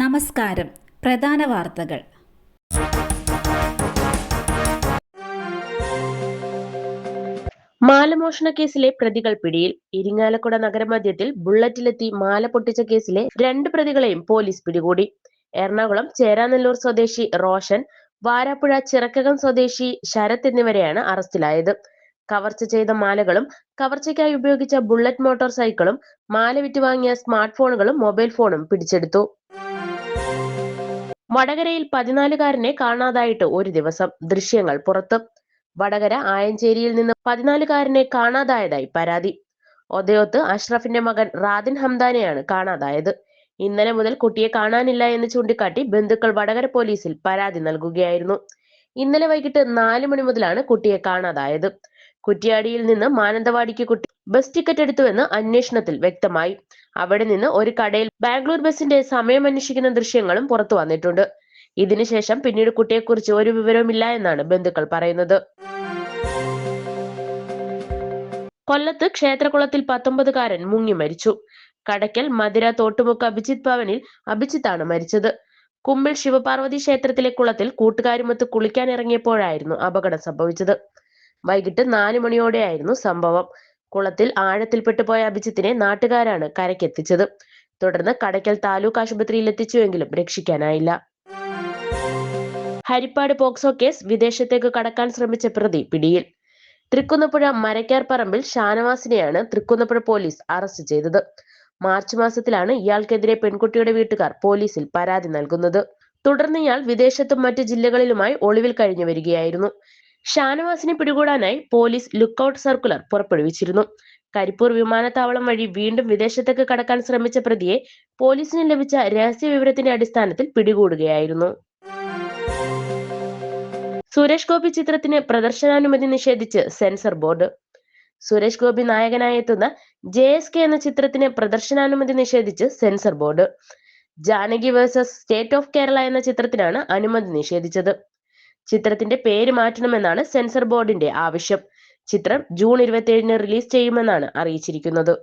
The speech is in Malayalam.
നമസ്കാരം. പ്രധാന വാർത്തകൾ. മാലമോഷണ കേസിലെ പ്രതികൾ പിടിയിൽ ഇരിങ്ങാലക്കുട നഗരമധ്യത്തിൽ ബുള്ളറ്റിലെത്തി മാല പൊട്ടിച്ച കേസിലെ രണ്ട് പ്രതികളെയും പോലീസ് പിടികൂടി. എറണാകുളം ചേരാനല്ലൂർ സ്വദേശി റോഷൻ വാരാപ്പുഴ ചിറക്കകം സ്വദേശി ശരത് എന്നിവരെയാണ് അറസ്റ്റിലായത്. കവർച്ച ചെയ്ത മാലകളും കവർച്ചയ്ക്കായി ഉപയോഗിച്ച ബുള്ളറ്റ് മോട്ടോർ സൈക്കിളും മാല വിറ്റുവാങ്ങിയ സ്മാർട്ട് ഫോണുകളും മൊബൈൽ ഫോണും പിടിച്ചെടുത്തു. വടകരയിൽ പതിനാലുകാരനെ കാണാതായിട്ട് ഒരു ദിവസം. ദൃശ്യങ്ങൾ പുറത്ത്. വടകര ആയഞ്ചേരിയിൽ നിന്ന് പതിനാലുകാരനെ കാണാതായതായി പരാതി. ഒതയോത്ത് അഷ്റഫിന്റെ മകൻ റാദിൻ ഹംദാനെയാണ് കാണാതായത്. ഇന്നലെ മുതൽ കുട്ടിയെ കാണാനില്ല എന്ന് ചൂണ്ടിക്കാട്ടി ബന്ധുക്കൾ വടകര പോലീസിൽ പരാതി നൽകുകയായിരുന്നു. ഇന്നലെ വൈകിട്ട് നാല് മണി മുതലാണ് കുട്ടിയെ കാണാതായത്. കുറ്റിയാടിയിൽ നിന്ന് മാനന്തവാടിക്ക് കുട്ടി ബസ് ടിക്കറ്റ് എടുത്തുവെന്ന് അന്വേഷണത്തിൽ വ്യക്തമായി. അവിടെ നിന്ന് ഒരു കടയിൽ ബാംഗ്ലൂർ ബസിന്റെ സമയം അന്വേഷിക്കുന്ന ദൃശ്യങ്ങളും പുറത്തു വന്നിട്ടുണ്ട്. ഇതിനുശേഷം പിന്നീട് കുട്ടിയെക്കുറിച്ച് ഒരു വിവരവുമില്ല എന്നാണ് ബന്ധുക്കൾ പറയുന്നത്. കൊല്ലത്ത് ക്ഷേത്രകുളത്തിൽ പത്തൊമ്പതുകാരൻ മുങ്ങി മരിച്ചു. കടയ്ക്കൽ മധുര തോട്ടുമുക്ക് അഭിജിത് ഭവനിൽ അഭിജിത്താണ് മരിച്ചത്. കുമ്പിൾ ശിവപാർവതി ക്ഷേത്രത്തിലെ കുളത്തിൽ കൂട്ടുകാരുമൊത്ത് കുളിക്കാൻ ഇറങ്ങിയപ്പോഴായിരുന്നു അപകടം സംഭവിച്ചത്. വൈകിട്ട് നാല് മണിയോടെയായിരുന്നു സംഭവം. കുളത്തിൽ ആഴത്തിൽപ്പെട്ടു പോയ അഭിജിത്തിനെ നാട്ടുകാരാണ് കരക്കെത്തിച്ചത് തുടർന്ന് കടയ്ക്കൽ താലൂക്ക് ആശുപത്രിയിൽ എത്തിച്ചുവെങ്കിലും രക്ഷിക്കാനായില്ല. ഹരിപ്പാട് പോക്സോ കേസ് വിദേശത്തേക്ക് കടക്കാൻ ശ്രമിച്ച പ്രതി പിടിയിൽ. തൃക്കുന്നപ്പുഴ മരക്കാർ പറമ്പിൽ ഷാനവാസിനെയാണ് തൃക്കുന്നപ്പുഴ പോലീസ് അറസ്റ്റ് ചെയ്തത്. മാർച്ച് മാസത്തിലാണ് ഇയാൾക്കെതിരെ പെൺകുട്ടിയുടെ വീട്ടുകാർ പോലീസിൽ പരാതി നൽകുന്നത്. തുടർന്ന് ഇയാൾ വിദേശത്തും മറ്റ് ജില്ലകളിലുമായി ഒളിവിൽ കഴിഞ്ഞു വരികയായിരുന്നു. ഷാനവാസിനെ പിടികൂടാനായി പോലീസ് ലുക്കൌട്ട് സർക്കുലർ പുറപ്പെടുവിച്ചിരുന്നു. കരിപ്പൂർ വിമാനത്താവളം വഴി വീണ്ടും വിദേശത്തേക്ക് കടക്കാൻ ശ്രമിച്ച പ്രതിയെ പോലീസിന് ലഭിച്ച രഹസ്യ വിവരത്തിന്റെ അടിസ്ഥാനത്തിൽ പിടികൂടുകയായിരുന്നു. സുരേഷ് ഗോപി ചിത്രത്തിന് പ്രദർശനാനുമതി നിഷേധിച്ച് സെൻസർ ബോർഡ്. സുരേഷ് ഗോപി നായകനായി എത്തുന്ന ജെ എസ് കെ എന്ന ചിത്രത്തിന് പ്രദർശനാനുമതി നിഷേധിച്ച് censor board. Janaki versus state of Kerala എന്ന ചിത്രത്തിനാണ് അനുമതി നിഷേധിച്ചത്. ചിത്രത്തിന്റെ പേര് മാറ്റണമെന്നാണ് സെൻസർ ബോർഡിന്റെ ആവശ്യം. ചിത്രം ജൂൺ ഇരുപത്തിയേഴിന് റിലീസ് ചെയ്യുമെന്നാണ് അറിയിച്ചിരിക്കുന്നത്.